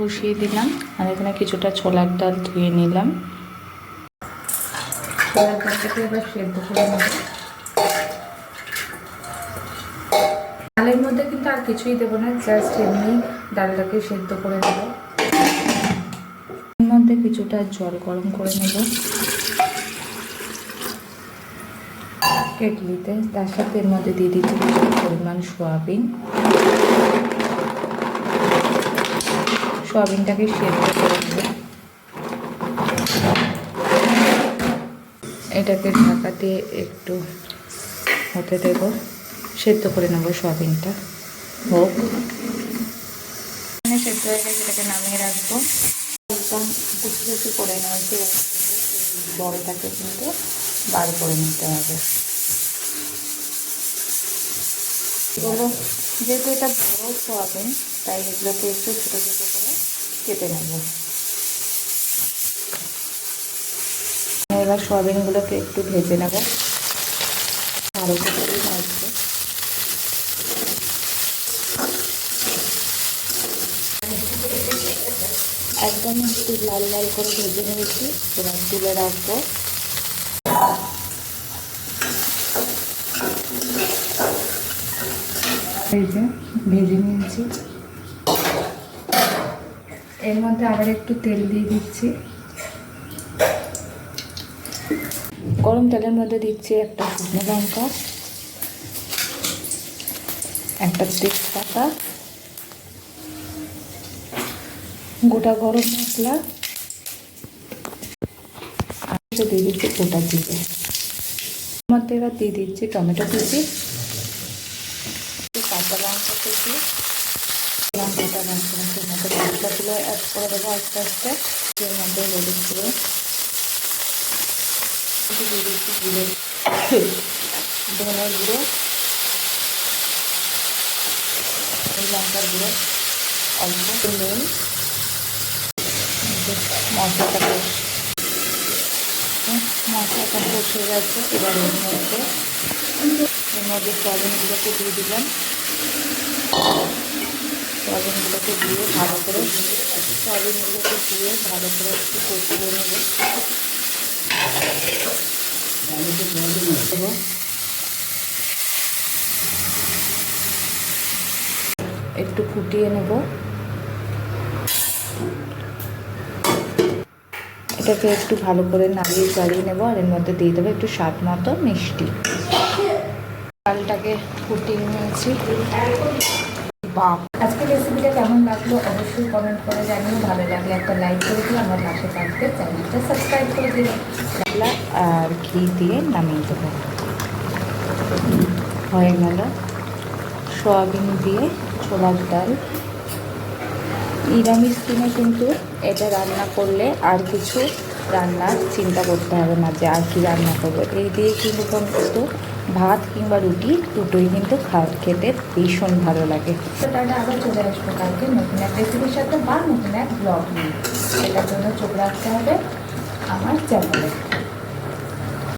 বসিয়ে দিলাম আর এখানে কিছুটা ছোলার ডাল ধুয়ে নিলাম। ছোলার ডালটাকে এবার সেদ্ধ করে নেব। ডালের মধ্যে কিন্তু আর কিছুই দেবো না, জাস্ট এমনি ডালটাকে সেদ্ধ করে নেব। এর মধ্যে কিছুটা জল গরম করে নেব। কেটলিতে, তার সাথে এর মধ্যে দিয়ে দিচ্ছি পরিমাণ সোয়াবিন। সোয়াবিনটাকে সেদ্ধ করে নেব। এটাকে ঢাকা দিয়ে একটু হতে দেব। সেদ্ধ করে নেব সোয়াবিনটা। হোক। এখানে সেদ্ধ হয়ে গেছে, এটাকে নামিয়ে রাখব। একদম কুচি কুচি করে নিয়েছি বলটাকে কিন্তু বার করে নিতে হবে। যেহেতু এটা বড় সোয়াবিন তাই এগুলোকে একটু ছোটো ছোটো করে কেটে নেব। এবার সোয়াবিনগুলোকে একটু ভেজে নেব। আরও করেই ভাজবো একদম একটু লাল লাল করে ভেজে নিয়েছি, এবার তুলে রাখব। ভেজে নিয়েছি। এর মধ্যে আবার একটু তেল দিয়ে দিচ্ছি। গরম তেলের মধ্যে দিচ্ছি একটা শুকনো লঙ্কা, একটা তেজপাতা, গোটা গরম মশলা দিয়ে দিচ্ছি গোটা জিরে। মধ্যে এবার দিয়ে দিচ্ছি টমেটো কুচি কাঁচা লঙ্কা কুচি লঙ্কাটা মশলার মধ্যে মশলাগুলো আস্তে আস্তে এর মধ্যে হলুদ গুঁড়ো দিয়ে দিচ্ছি জিরে ধনের গুঁড়ো লঙ্কার গুঁড়ো অল্প নুন মশলাটা মশলাটা কষে গেছে এবার এর মধ্যে এর মধ্যে সয়াবিনগুলোকে দিয়ে দিলাম সয়াবিনগুলোকে দিয়ে ভালো করে সয়াবিনগুলোকে দিয়ে ভালো করে একটু কষিয়ে নেব। একটু ফুটিয়ে নেব। এটাকে একটু ভালো করে নাড়িয়ে চালিয়ে নেব আর এর মধ্যে দিয়ে দেবো একটু স্বাদ মতো মিষ্টি। ডালটাকে ফুটিয়ে নিয়েছি। বাপ। আজকে রেসিপিটা কেমন লাগল অবশ্যই কমেন্ট করে জানিয়ে ভালো লাগলে একটা লাইক করে দিও, আমার পাশে থাকবে চ্যানেলটা সাবস্ক্রাইব করে দিও। আর ঘি দিয়ে নামিয়ে দেবো। হয়ে গেল সয়াবিন দিয়ে ছোলার ডাল। নিরামিষ দিনে কিন্তু এটা রান্না করলে আর কিছু রান্নার চিন্তা করতে হবে না যে আর কি রান্না করব। এই দিয়ে কিন্তু কিন্তু ভাত কিংবা রুটি দুটোই কিন্তু খেতে ভীষণ ভালো লাগে। তাহলে আবার চলে আসব কালকে নতুন এক রেসিপির সাথে বা নতুন এক ব্লগ নিয়ে। সেটার জন্য চোখ রাখতে হবে আমার চ্যানেলে